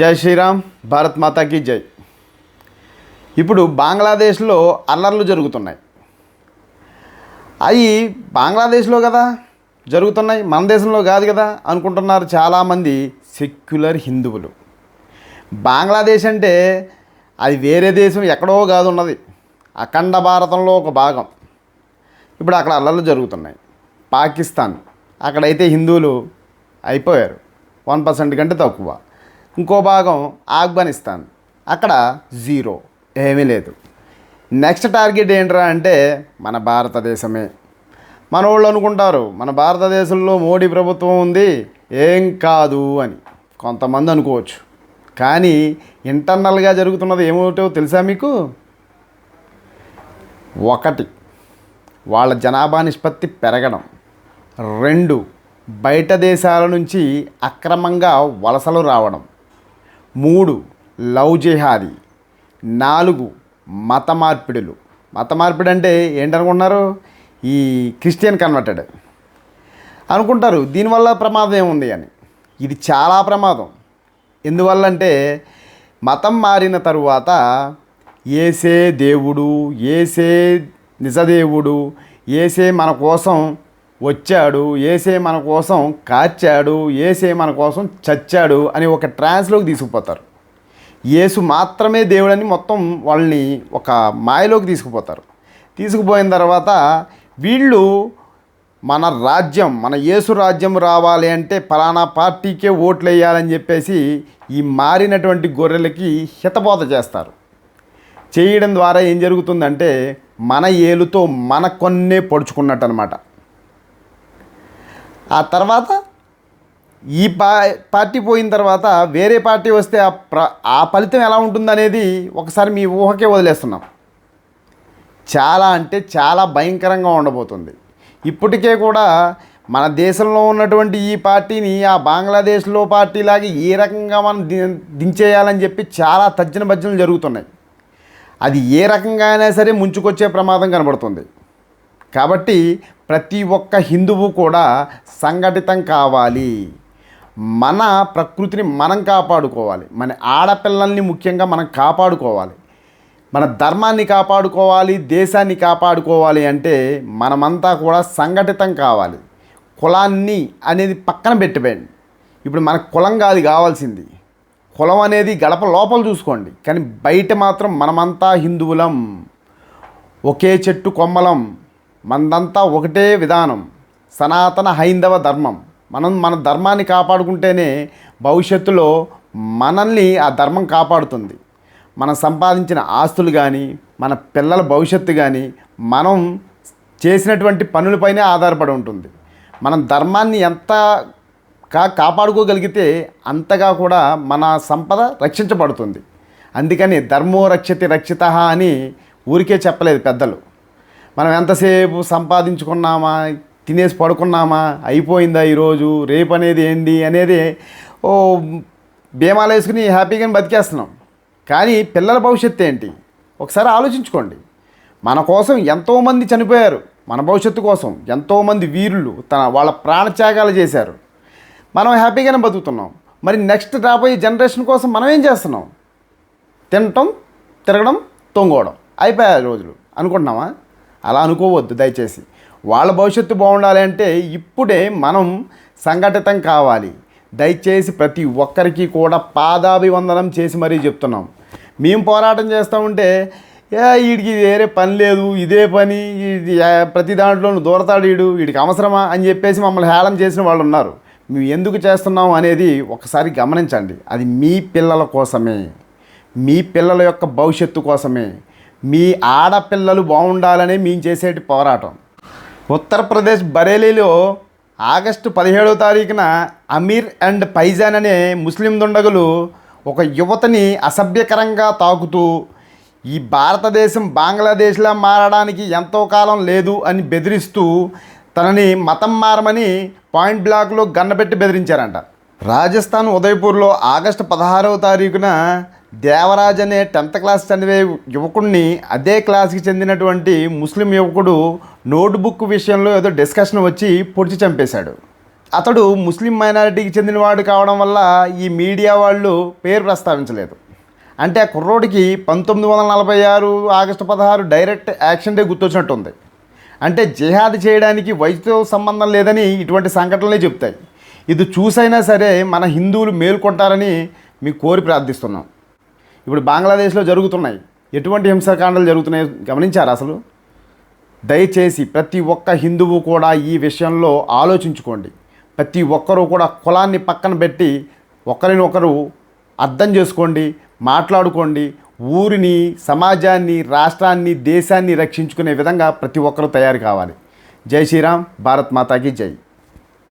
జై శ్రీరామ్ భారత్ మాతాకి జై. ఇప్పుడు బంగ్లాదేశ్లో అల్లర్లు జరుగుతున్నాయి. అవి బంగ్లాదేశ్లో కదా జరుగుతున్నాయి మన దేశంలో కాదు కదా అనుకుంటున్నారు చాలామంది సెక్యులర్ హిందువులు. బంగ్లాదేశ్ అంటే అది వేరే దేశం ఎక్కడో కాదు ఉన్నది అఖండ భారతంలో ఒక భాగం. ఇప్పుడు అక్కడ అల్లర్లు జరుగుతున్నాయి. పాకిస్తాన్ అక్కడైతే హిందువులు అయిపోయారు వన్ పర్సెంట్ కంటే తక్కువ. ఇంకో భాగం ఆఫ్ఘనిస్తాన్. అక్కడ జీరో ఏమీ లేదు. నెక్స్ట్ టార్గెట్ ఏంట్రా అంటే మన భారతదేశమే. మన వాళ్ళు అనుకుంటారు మన భారతదేశంలో మోడీ ప్రభుత్వం ఉంది ఏం కాదు అని. కొంతమంది అనుకోవచ్చు. కానీ ఇంటర్నల్గా జరుగుతున్నది ఏమిటో తెలుసా మీకు? ఒకటి వాళ్ళ జనాభా నిష్పత్తి పెరగడం. రెండు బయట దేశాల నుంచి అక్రమంగా వలసలు రావడం. మూడు లవ్ జిహాదీ నాలుగు మత మార్పిడులు. మత మార్పిడి అంటే ఏంటనుకుంటున్నారు? ఈ క్రిస్టియన్ కన్వర్టెడ్. అనుకుంటారు దీనివల్ల ప్రమాదం ఏముంది అని. ఇది చాలా ప్రమాదం. ఎందువల్ల అంటే మతం మారిన తరువాత ఏసే దేవుడు ఏసే నిజదేవుడు ఏసే మన కోసం వచ్చాడు ఏసే మన కోసం కాచాడు ఏసే మన కోసం చచ్చాడు అని ఒక ట్రాన్స్లోకి తీసుకుపోతారు. యేసు మాత్రమే దేవుడని మొత్తం వాళ్ళని ఒక మాయలోకి తీసుకుపోతారు. తీసుకుపోయిన తర్వాత వీళ్ళు మన రాజ్యం మన యేసు రాజ్యం రావాలి అంటే ఫలానా పార్టీకే ఓట్లు వేయాలని చెప్పేసి ఈ మారినటువంటి గొర్రెలకి హితబోధ చేస్తారు. చేయడం ద్వారా ఏం జరుగుతుందంటే మన ఏలుతో మన కొన్నే పొడుచుకున్నట్టు అనమాట ఆ తర్వాత ఈ పా పార్టీ పోయిన తర్వాత వేరే పార్టీ వస్తే ఆ ప్ర ఆ ఫలితం ఎలా ఉంటుందనేది ఒకసారి మీ ఊహకే వదిలేస్తున్నాం. చాలా అంటే చాలా భయంకరంగా ఉండబోతుంది. ఇప్పటికే కూడా మన దేశంలో ఉన్నటువంటి ఈ పార్టీని ఆ బంగ్లాదేశ్లో పార్టీలాగా ఏ రకంగా మనం ది- దించేయాలని చెప్పి చాలా తర్జన భర్జనలు జరుగుతున్నాయి. అది ఏ రకంగా అయినా సరే ముంచుకొచ్చే ప్రమాదం కనబడుతుంది. కాబట్టి ప్రతి ఒక్క హిందువు కూడా సంఘటితం కావాలి. మన ప్రకృతిని మనం కాపాడుకోవాలి. మన ఆడపిల్లల్ని ముఖ్యంగా మనం కాపాడుకోవాలి. మన ధర్మాన్ని కాపాడుకోవాలి దేశాన్ని కాపాడుకోవాలి అంటే మనమంతా కూడా సంఘటితం కావాలి. కులాన్ని అనేది పక్కన పెట్టిపోయండి. ఇప్పుడు మన కులం కాదు కావాల్సింది. కులం అనేది గడప లోపల చూసుకోండి. కానీ బయట మాత్రం మనమంతా హిందువులం. ఒకే చెట్టు కొమ్మలం. మనదంతా ఒకటే విధానం. సనాతన హైందవ ధర్మం. మనం మన ధర్మాన్ని కాపాడుకుంటేనే భవిష్యత్తులో మనల్ని ఆ ధర్మం కాపాడుతుంది. మనం సంపాదించిన ఆస్తులు కానీ మన పిల్లల భవిష్యత్తు కానీ మనం చేసినటువంటి పనులపైనే ఆధారపడి ఉంటుంది. మనం ధర్మాన్ని ఎంత కా కాపాడుకోగలిగితే అంతగా కూడా మన సంపద రక్షించబడుతుంది. అందుకని ధర్మో రక్షతి రక్షిత అని ఊరికే చెప్పలేదు పెద్దలు. మనం ఎంతసేపు సంపాదించుకున్నామా తినేసి పడుకున్నామా అయిపోయిందా ఈరోజు రేపు అనేది ఏంటి అనేది ఓ బీమాలు వేసుకుని హ్యాపీగా బతికేస్తున్నాం. కానీ పిల్లల భవిష్యత్తు ఏంటి? ఒకసారి ఆలోచించుకోండి. మన కోసం ఎంతోమంది చనిపోయారు. మన భవిష్యత్తు కోసం ఎంతోమంది వీరులు తన వాళ్ళ ప్రాణత్యాగాలు చేశారు. మనం హ్యాపీగానే బతుకుతున్నాం. మరి నెక్స్ట్ రాబోయే జనరేషన్ కోసం మనం ఏం చేస్తున్నాం? తినటం తిరగడం తొంగోవడం. అయిపోయాయి రోజులు. అనుకుంటున్నామా అలా అనుకోవద్దు దయచేసి. వాళ్ళ భవిష్యత్తు బాగుండాలి అంటే ఇప్పుడే మనం సంఘటితం కావాలి. దయచేసి ప్రతి ఒక్కరికి కూడా పాదాభివందనం చేసి మరీ చెప్తున్నాం. మేము పోరాటం చేస్తూ ఉంటే ఏ వీడికి వేరే పని లేదు ఇదే పని ఇది ప్రతి దాంట్లోనూ దూరతాడు వీడు వీడికి అవసరమా అని చెప్పేసి మమ్మల్ని హేళన చేసిన వాళ్ళు ఉన్నారు. మేము ఎందుకు చేస్తున్నాం అనేది ఒకసారి గమనించండి. అది మీ పిల్లల కోసమే. మీ పిల్లల యొక్క భవిష్యత్తు కోసమే. మీ ఆడపిల్లలు బాగుండాలని మేము చేసేటి పోరాటం. ఉత్తరప్రదేశ్ బరేలీలో ఆగస్టు పదిహేడవ తారీఖున అమీర్ అండ్ పైజాన్ అనే ముస్లిం దుండగులు ఒక యువతని అసభ్యకరంగా తాకుతూ ఈ భారతదేశం బంగ్లాదేశ్లా మారడానికి ఎంతో కాలం లేదు అని బెదిరిస్తూ తనని మతం మారమని పాయింట్ బ్లాక్లో గన్నపెట్టి బెదిరించారంట. రాజస్థాన్ ఉదయపూర్లో ఆగస్టు పదహారవ తారీఖున దేవరాజ్ అనే టెన్త్ క్లాస్ చదివే యువకుడిని అదే క్లాస్కి చెందినటువంటి ముస్లిం యువకుడు నోట్బుక్ విషయంలో ఏదో డిస్కషన్ వచ్చి పొడిచి చంపేశాడు. అతడు ముస్లిం మైనారిటీకి చెందినవాడు కావడం వల్ల ఈ మీడియా వాళ్ళు పేరు ప్రస్తావించలేదు. అంటే ఆ కుర్రోడికి పంతొమ్మిది వందల నలభై ఆరు ఆగస్టు పదహారు డైరెక్ట్ యాక్షన్ డే గుర్తొచ్చినట్టుంది. అంటే జిహాద్ చేయడానికి వయసుతో సంబంధం లేదని ఇటువంటి సంఘటనలే చెప్తాయి. ఇది చూసైనా సరే మన హిందువులు మేల్కొంటారని మీ కోరి ప్రార్థిస్తున్నాం. ఇప్పుడు బంగ్లాదేశ్లో జరుగుతున్నాయి. ఎటువంటి హింసాకాండాలు జరుగుతున్నాయో గమనించారు అసలు? దయచేసి ప్రతి ఒక్క హిందువు కూడా ఈ విషయంలో ఆలోచించుకోండి. ప్రతి ఒక్కరూ కూడా కులాన్ని పక్కన పెట్టి ఒకరిని ఒకరు అర్థం చేసుకోండి మాట్లాడుకోండి ఊరిని సమాజాన్ని రాష్ట్రాన్ని దేశాన్ని రక్షించుకునే విధంగా ప్రతి ఒక్కరూ తయారు కావాలి. జై శ్రీరామ్ భారత్ మాతాకి జై.